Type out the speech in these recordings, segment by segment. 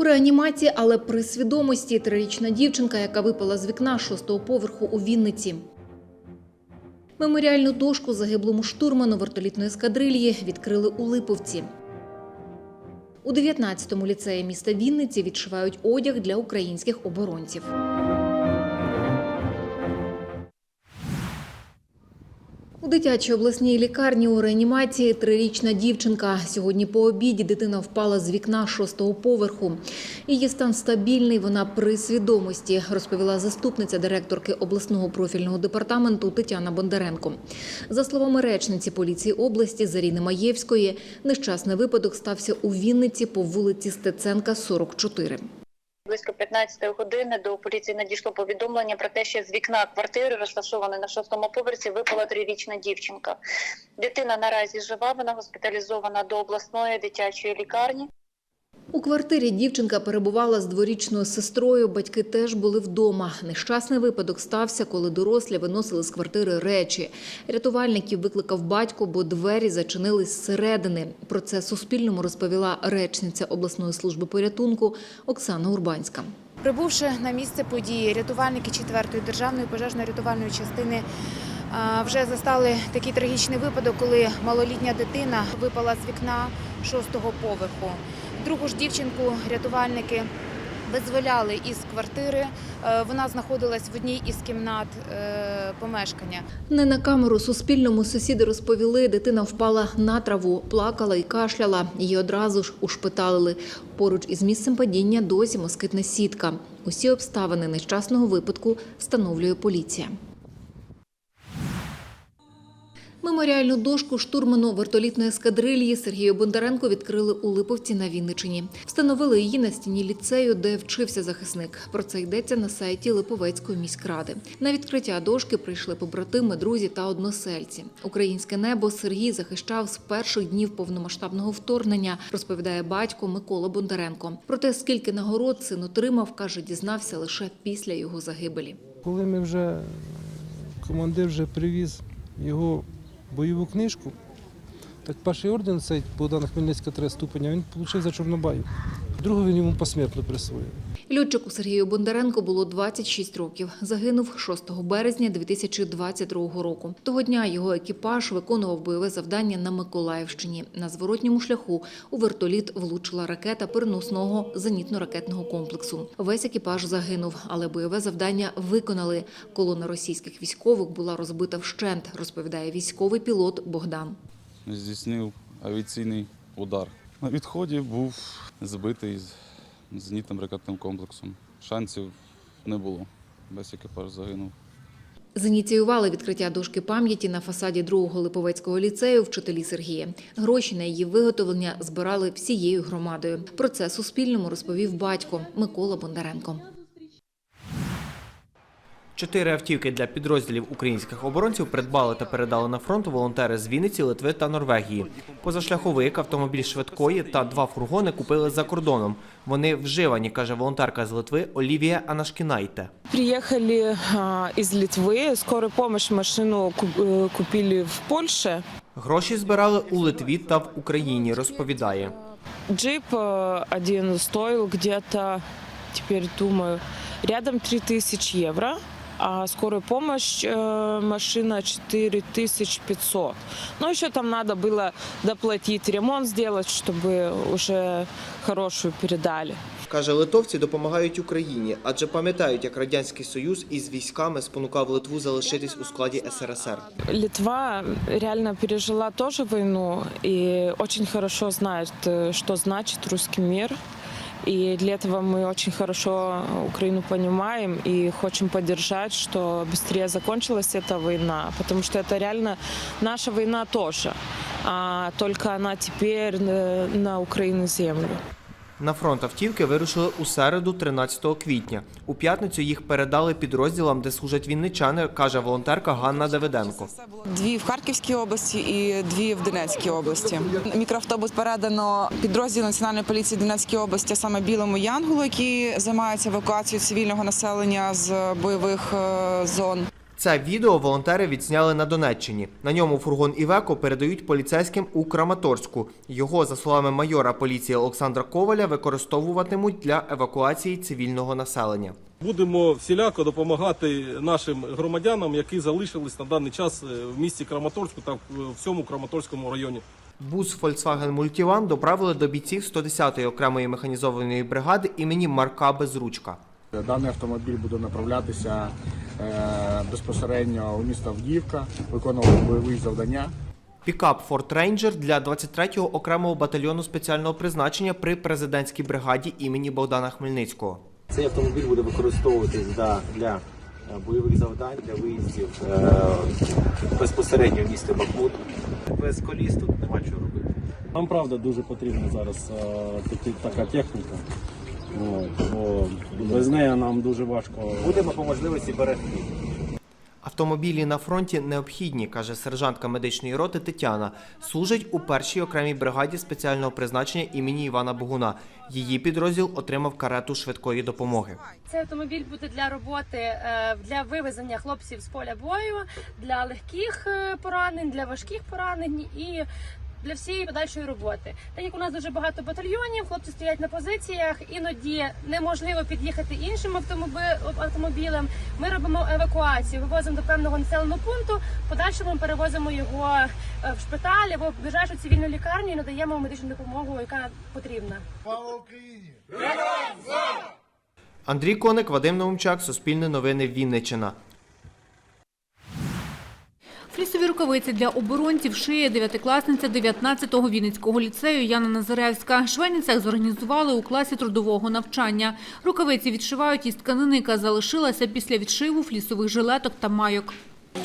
У реанімації, але при свідомості трирічна дівчинка, яка випала з вікна шостого поверху у Вінниці. Меморіальну дошку загиблому штурману вертолітної ескадрильї відкрили у Липовці. У 19-му ліцеї міста Вінниці відшивають одяг для українських оборонців. Дитячій обласній лікарні у реанімації трирічна дівчинка. Сьогодні по обіді дитина впала з вікна шостого поверху. Її стан стабільний, вона при свідомості, розповіла заступниця директорки обласного профільного департаменту Тетяна Бондаренко. За словами речниці поліції області Заріни Маєвської, нещасний випадок стався у Вінниці по вулиці Стеценка, 44. Близько 15 години до поліції надійшло повідомлення про те, що з вікна квартири, розташованої на шостому поверсі, випала трирічна дівчинка. Дитина наразі жива, вона госпіталізована до обласної дитячої лікарні. У квартирі дівчинка перебувала з дворічною сестрою. Батьки теж були вдома. Нещасний випадок стався, коли дорослі виносили з квартири речі. Рятувальників викликав батько, бо двері зачинились зсередини. Про це Суспільному розповіла речниця обласної служби порятунку Оксана Урбанська. Прибувши на місце події, рятувальники 4-ї державної пожежно-рятувальної частини вже застали такий трагічний випадок, коли малолітня дитина випала з вікна шостого поверху. Другу ж дівчинку рятувальники визволяли із квартири. Е, Вона знаходилась в одній із кімнат е, помешкання. Не на камеру Суспільному сусіди розповіли, дитина впала на траву, плакала і кашляла. Її одразу ж ушпиталили. Поруч із місцем падіння досі москитна сітка. Усі обставини нещасного випадку встановлює поліція. Меморіальну дошку штурману вертолітної ескадрильї Сергію Бондаренко відкрили у Липовці на Вінничині. Встановили її на стіні ліцею, де вчився захисник. Про це йдеться на сайті Липовецької міськради. На відкриття дошки прийшли побратими, друзі та односельці. Українське небо Сергій захищав з перших днів повномасштабного вторгнення, розповідає батько Микола Бондаренко. Проте скільки нагород син отримав, каже, дізнався лише після його загибелі. Коли ми вже командир вже привіз його бойову книжку, так перший орден цей Богдана Хмельницька 3 ступеня, він отримав за Чорнобаю. Другого він йому посмертно присвоїв. Льотчику Сергію Бондаренко було 26 років. Загинув 6 березня 2022 року. Того дня його екіпаж виконував бойове завдання на Миколаївщині. На зворотньому шляху у вертоліт влучила ракета переносного зенітно-ракетного комплексу. Весь екіпаж загинув, але бойове завдання виконали. Колона російських військових була розбита вщент, розповідає військовий пілот Богдан. здійснив авіаційний удар. На відході був збитий з зенітним ракетним комплексом. Шансів не було. Весь екіпаж загинув. Зініціювали відкриття дошки пам'яті на фасаді другого Липовецького ліцею вчителі Сергія. Гроші на її виготовлення збирали всією громадою. Про це Суспільному розповів батько Микола Бондаренко. Чотири автівки для підрозділів українських оборонців придбали та передали на фронт волонтери з Вінниці, Литви та Норвегії. Позашляховик, автомобіль швидкої та два фургони купили за кордоном. Вони вживані, каже волонтерка з Литви Олівія Анашкінайте. Приехали а, из Литвы, скорую помощь машину куп- э, купили в Польше. Гроші збирали у Литві та в Україні, розповідає. Джип э, один стоил где-то, теперь думаю, рядом 3000 евро, а скорая помощь э, машина 4500. Но еще там надо было доплатить, ремонт сделать, чтобы уже хорошую передали. Каже, литовці допомагають Україні, адже пам'ятають, як радянський союз із військами спонукав Литву залишитись у складі СРСР. Литва реально пережила тоже войну и очень хорошо знает, э, что значит русский мир. И для этого мы очень хорошо Украину понимаем и хотим поддержать, что быстрее закончилась эта война, потому что это реально наша война тоже, а только она теперь э, на Украину землю. На фронт автівки вирушили у середу, 13 квітня. У п'ятницю їх передали підрозділам, де служать вінничани, каже волонтерка Ганна Давиденко. Дві в Харківській області і дві в Донецькій області. Мікроавтобус передано підрозділу Національної поліції Донецької області, саме Білому Янголу, які займаються евакуацією цивільного населення з бойових е, зон. Це відео волонтери відзняли на Донеччині. На ньому фургон Івеко передають поліцейським у Краматорську. Його, за словами майора поліції Олександра Коваля, використовуватимуть для евакуації цивільного населення. Будемо всіляко допомагати нашим громадянам, які залишились на даний час е, в місті Краматорську та в всьому Краматорському районі. Бус Volkswagen Multivan доправили до бійців 110-ї окремої механізованої бригади імені Марка Безручка. Даний автомобіль буде направлятися е, безпосередньо у місто Авдіївка, виконувати бойові завдання. Пікап Ford Ranger для 23-го окремого батальйону спеціального призначення при президентській бригаді імені Богдана Хмельницького. Цей автомобіль буде використовуватись да, для е, бойових завдань, для виїздів е, безпосередньо в місто Бахмут. Без коліс тут нема чого робити. Нам правда дуже потрібна зараз е, така техніка. Бо без неї нам дуже важко. Будемо по можливості берегти. Автомобілі на фронті необхідні, каже сержантка медичної роти Тетяна. Служить у першій окремій бригаді спеціального призначення імені Івана Богуна. Її підрозділ отримав карету швидкої допомоги. Цей автомобіль буде для роботи е, для вивезення хлопців з поля бою, для легких е, поранень, для важких поранень і для всієї подальшої роботи. Так як у нас дуже багато батальйонів, хлопці стоять на позиціях, іноді неможливо під'їхати іншим автомобілем. Ми робимо евакуацію, вивозимо до певного населеного пункту. в Подальшому перевозимо його е, в шпиталь або в ближайшу цивільну лікарню і надаємо медичну допомогу, яка потрібна. Андрій Коник, Вадим Наумчак, Суспільне новини, Вінниччина. Флісові рукавиці для оборонців шиє дев'ятикласниця 19-го Вінницького ліцею Яна Назаревська. Швейний цех зорганізували у класі трудового навчання. Рукавиці відшивають із тканини, яка залишилася після відшиву флісових жилеток та майок.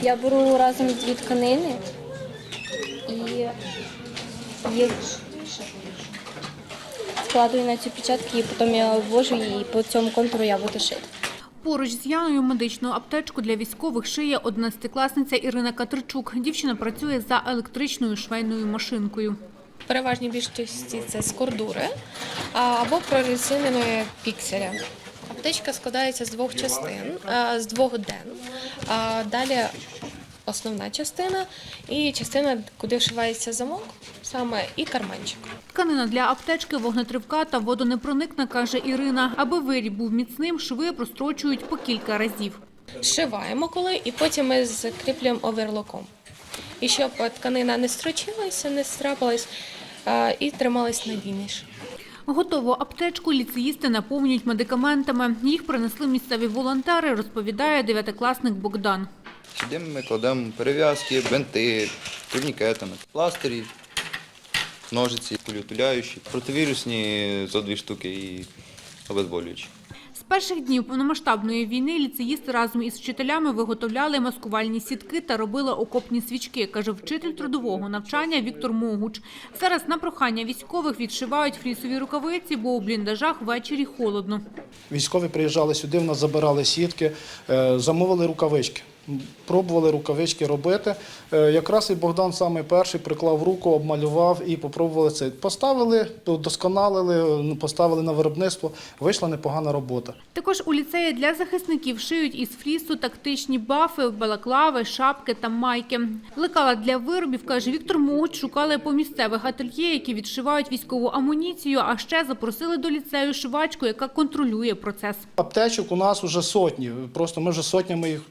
Я беру разом дві тканини і їх складую на цю печатку і потім я ввожу її і по цьому контуру я буду шити. Поруч з Яною медичну аптечку для військових шиє 11-класниця Ірина Катричук. Дівчина працює за електричною швейною машинкою. Переважній більшості це з кордури або прорезиненої пікселя. Аптечка складається з двох частин, з двох ден. А, Далі основна частина і частина, куди вшивається замок, саме і карманчик. Тканина для аптечки вогнетривка та водонепроникна, каже Ірина. Аби виріб був міцним, шви прострочують по кілька разів. Зшиваємо коли і потім ми закріплюємо оверлоком. І щоб тканина не строчилася, не страпалась і трималась надійніше. Готову аптечку ліцеїсти наповнюють медикаментами. Їх принесли місцеві волонтери, розповідає дев'ятикласник Богдан. Сюди ми кладемо перев'язки, бинти, турнікети, пластирі, ножиці, кулютуляючі, противірусні зо дві штуки і обезболюючі. З перших днів повномасштабної війни ліцеїсти разом із вчителями виготовляли маскувальні сітки та робили окопні свічки, каже вчитель трудового навчання Віктор Могуч. Зараз на прохання військових відшивають флісові рукавиці, бо у бліндажах ввечері холодно. Військові приїжджали сюди, в нас забирали сітки, е, замовили рукавички. Пробували рукавички робити. Е, Якраз і Богдан саме перший приклав руку, обмалював і попробували це. Поставили, досконалили, поставили на виробництво. Вийшла непогана робота. Також у ліцеї для захисників шиють із флісу тактичні бафи, балаклави, шапки та майки. Лекала для виробів, каже Віктор Могуч, шукали по місцевих ательє, які відшивають військову амуніцію, а ще запросили до ліцею шивачку, яка контролює процес. Аптечок у нас вже сотні. Просто ми вже сотнями їх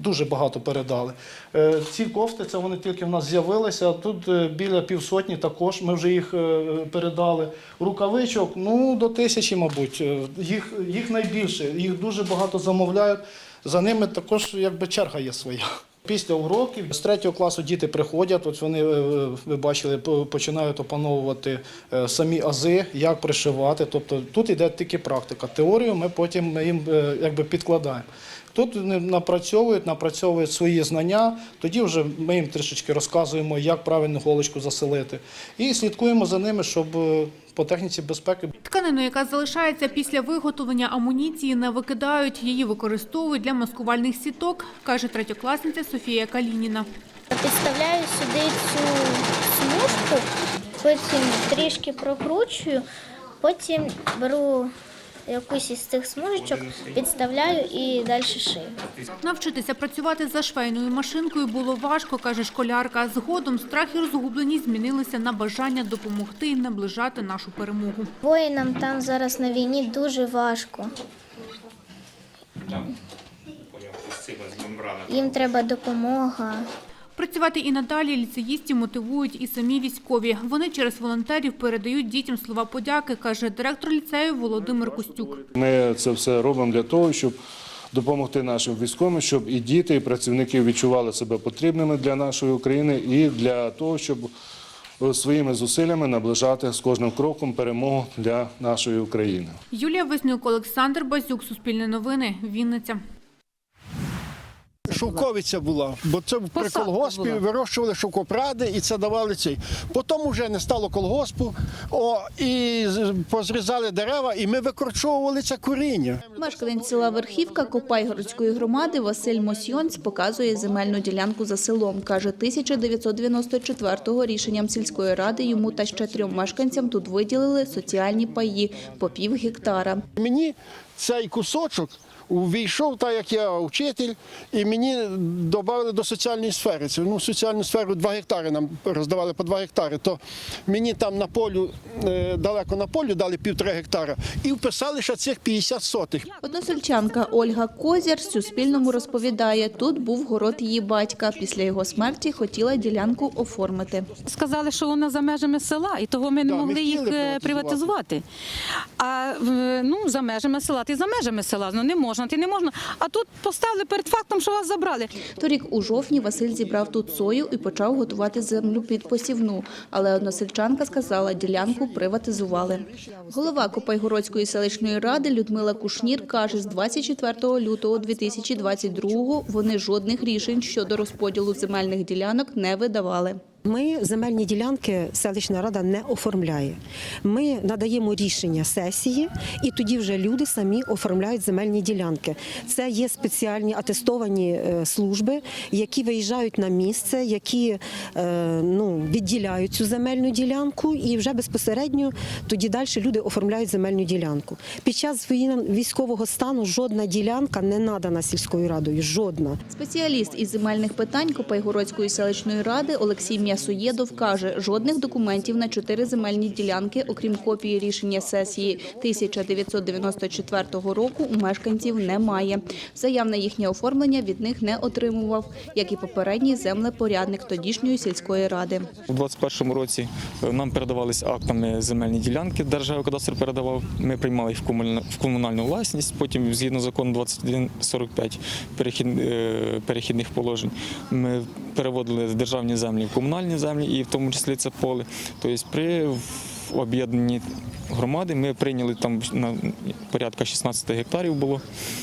дуже багато передали. Е, Ці кофти це вони тільки в нас з'явилися. Тут е, біля півсотні також ми вже їх е, передали. Рукавичок, ну до тисячі, мабуть. Їх, їх найбільше, їх дуже багато замовляють. За ними також якби черга є своя. Після уроків з третього класу діти приходять. От вони ви бачили, починають опановувати самі ази, як пришивати. Тобто тут йде тільки практика. Теорію ми потім їм якби підкладаємо. Тут вони напрацьовують, напрацьовують свої знання. Тоді вже ми їм трішечки розказуємо, як правильно голочку заселити, і слідкуємо за ними, щоб е, по техніці безпеки Тканину, яка залишається після виготовлення амуніції, не викидають. Її використовують для маскувальних сіток, каже третьокласниця Софія Калініна. Підставляю сюди цю смужку, потім трішки прокручую, потім беру якусь із цих смужечок, підставляю і далі шию. Навчитися працювати за швейною машинкою було важко, каже школярка. Згодом страх і розгубленість змінилися на бажання допомогти і наближати нашу перемогу. Воїнам там зараз на війні дуже важко. Їм треба допомога. Працювати і надалі ліцеїстів мотивують і самі військові. Вони через волонтерів передають дітям слова подяки, каже директор ліцею Володимир Костюк. Ми це все робимо для того, щоб допомогти нашим військовим, щоб і діти, і працівники відчували себе потрібними для нашої України, і для того, щоб е, своїми зусиллями наближати з кожним кроком перемогу для нашої України. Юлія Вознюк, Олександр Базюк, Суспільне новини, Вінниця. Шовковиця була, бо це при колгоспі вирощували шовкопради і це давали цей. Потім вже не стало колгоспу, о, і позрізали дерева, і ми викорчовували це коріння. Мешканець села Верхівка Копайгородської громади Василь Мосьйонц показує земельну ділянку за селом. Каже, 1994-го рішенням сільської ради йому та ще трьом мешканцям тут виділили соціальні паї по пів гектара. Мені цей кусочок увійшов, так як я вчитель, і мені додали до соціальної сфери. Це, ну, соціальну сферу 2 гектари нам роздавали по 2 гектари. То мені там на полю, е, далеко на полю дали півтора гектара і вписали ще цих 50 сотих. Односельчанка Ольга Козір Суспільному розповідає, тут був город її батька. Після його смерті хотіла ділянку оформити. Сказали, що вона за межами села, і того ми не Да, ми могли їх е, приватизувати. приватизувати. А ну, за межами села, ти за межами села, ну не можна, ти не можна. А тут поставили перед фактом, що вас забрали. Торік у жовтні Василь зібрав тут сою і почав готувати землю під посівну. Але односельчанка сказала, ділянку приватизували. Голова Копайгородської селищної ради Людмила Кушнір каже, з 24 лютого 2022 вони жодних рішень щодо розподілу земельних ділянок не видавали. Ми земельні ділянки селищна рада не оформляє. Ми надаємо рішення сесії, і тоді вже люди самі оформляють земельні ділянки. Це є спеціальні атестовані е, служби, які виїжджають на місце, які е, ну, відділяють цю земельну ділянку, і вже безпосередньо тоді далі люди оформляють земельну ділянку. Під час військового стану жодна ділянка не надана сільською радою. Жодна. Спеціаліст із земельних питань Копайгородської селищної ради Олексій М'ясоєдов каже, жодних документів на чотири земельні ділянки, окрім копії рішення сесії 1994 року, у мешканців немає. Заяв на їхнє оформлення від них не отримував, як і попередній землепорядник тодішньої сільської ради. У 2021 році е, нам передавалися актами земельні ділянки, Державний кадастр передавав. Ми приймали їх в комунальну, власність. Потім, згідно закону 2145 е, перехідних положень, ми переводили державні землі в комунальні землі, і в тому числі це поле. Тобто при об'єднанні громади ми прийняли там на порядка 16 гектарів було.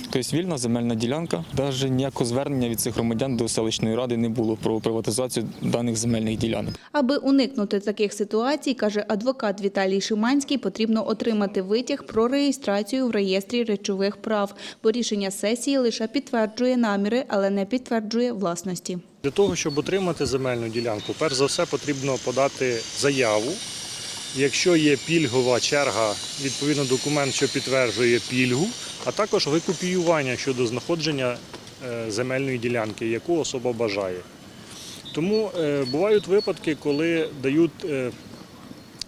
Тобто вільна земельна ділянка. Навіть ніякого звернення від цих громадян до селищної ради не було про приватизацію даних земельних ділянок. Аби уникнути таких ситуацій, каже адвокат Віталій Шиманський, потрібно отримати витяг про реєстрацію в реєстрі речових прав, бо рішення сесії лише підтверджує наміри, але не підтверджує власності. Для того, щоб отримати земельну ділянку, перш за все потрібно подати заяву. Якщо є пільгова черга, відповідно документ, що підтверджує пільгу, а також викопіювання щодо знаходження е, земельної ділянки, яку особа бажає. Тому е, бувають випадки, коли дають е,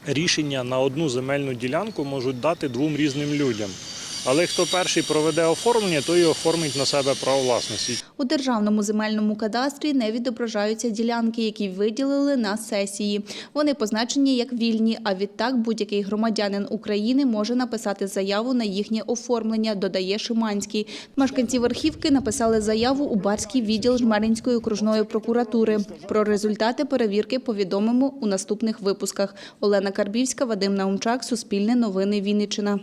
рішення на одну земельну ділянку, можуть дати двом різним людям. Але хто перший проведе оформлення, той і оформить на себе право власності. У державному земельному кадастрі не відображаються ділянки, які виділили на сесії. Вони позначені як вільні, а відтак будь-який громадянин України може написати заяву на їхнє оформлення, додає Шиманський. Мешканці Верхівки написали заяву у Барський відділ Жмеринської окружної прокуратури. Про результати перевірки повідомимо у наступних випусках. Олена Карбівська, Вадим Наумчак, Суспільне новини Вінниччина.